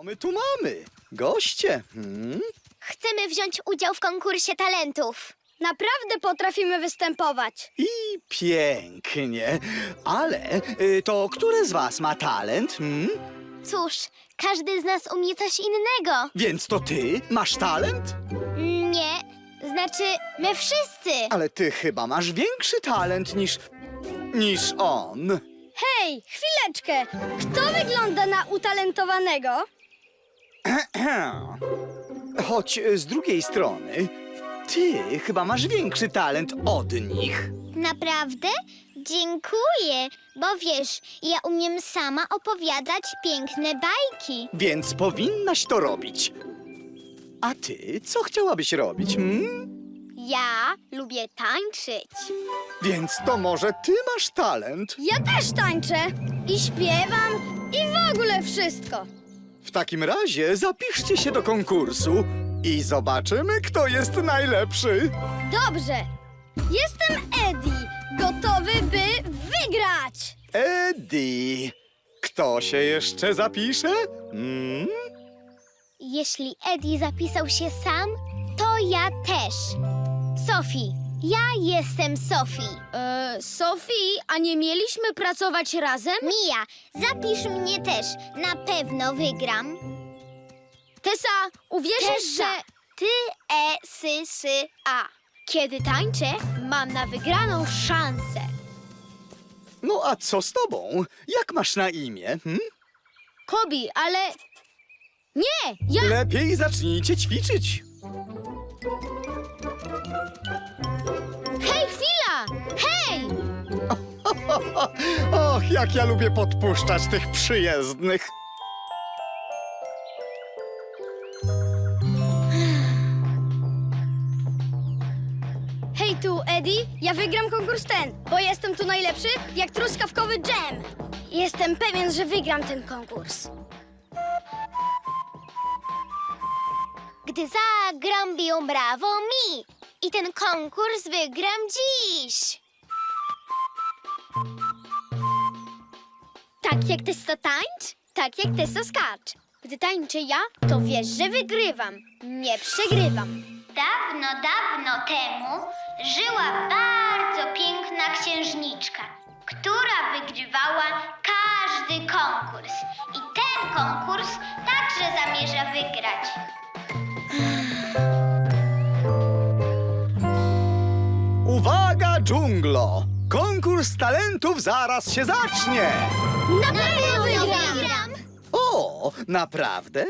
Co my tu mamy? Goście. Hmm? Chcemy wziąć udział w konkursie talentów. Naprawdę potrafimy występować. I pięknie. Ale y, to które z was ma talent? Hmm? Cóż, każdy z nas umie coś innego. Więc to ty masz talent? Nie, znaczy my wszyscy. Ale ty chyba masz większy talent niż. niż on. Hej, chwileczkę. Kto wygląda na utalentowanego? Choć z drugiej strony, ty chyba masz większy talent od nich. Naprawdę? Dziękuję, bo wiesz, ja umiem sama opowiadać piękne bajki. Więc powinnaś to robić. A ty co chciałabyś robić? Hmm? Ja lubię tańczyć. Więc to może ty masz talent? Ja też tańczę i śpiewam i w ogóle wszystko. W takim razie zapiszcie się do konkursu i zobaczymy, kto jest najlepszy. Dobrze. Jestem Eddie, gotowy, by wygrać. Eddie. Kto się jeszcze zapisze? Hmm? Jeśli Eddie zapisał się sam, to ja też. Sophie, ja jestem Sophie. E, Sofii, a nie mieliśmy pracować razem? Mia, zapisz mnie też. Na pewno wygram. Tessa, uwierzysz, że... Tessa. Ty, e, sy, sy, a. Kiedy tańczę, mam na wygraną szansę. No a co z tobą? Jak masz na imię? Hmm? Kobi, ale... Nie, ja... Lepiej zacznijcie ćwiczyć. Och, jak ja lubię podpuszczać tych przyjezdnych. Hej tu, Eddie, ja wygram konkurs ten, bo jestem tu najlepszy jak truskawkowy dżem. Jestem pewien, że wygram ten konkurs. Gdy zagram, biją brawo mi. I ten konkurs wygram dziś. Tak jak Tessa tańcz, tak jak Tessa skacz. Gdy tańczę ja, to wiesz, że wygrywam. Nie przegrywam. Dawno, dawno temu żyła bardzo piękna księżniczka, która wygrywała każdy konkurs. I ten konkurs także zamierza wygrać. Uwaga, dżunglo! Konkurs talentów zaraz się zacznie! Na pewno wygram! O, naprawdę?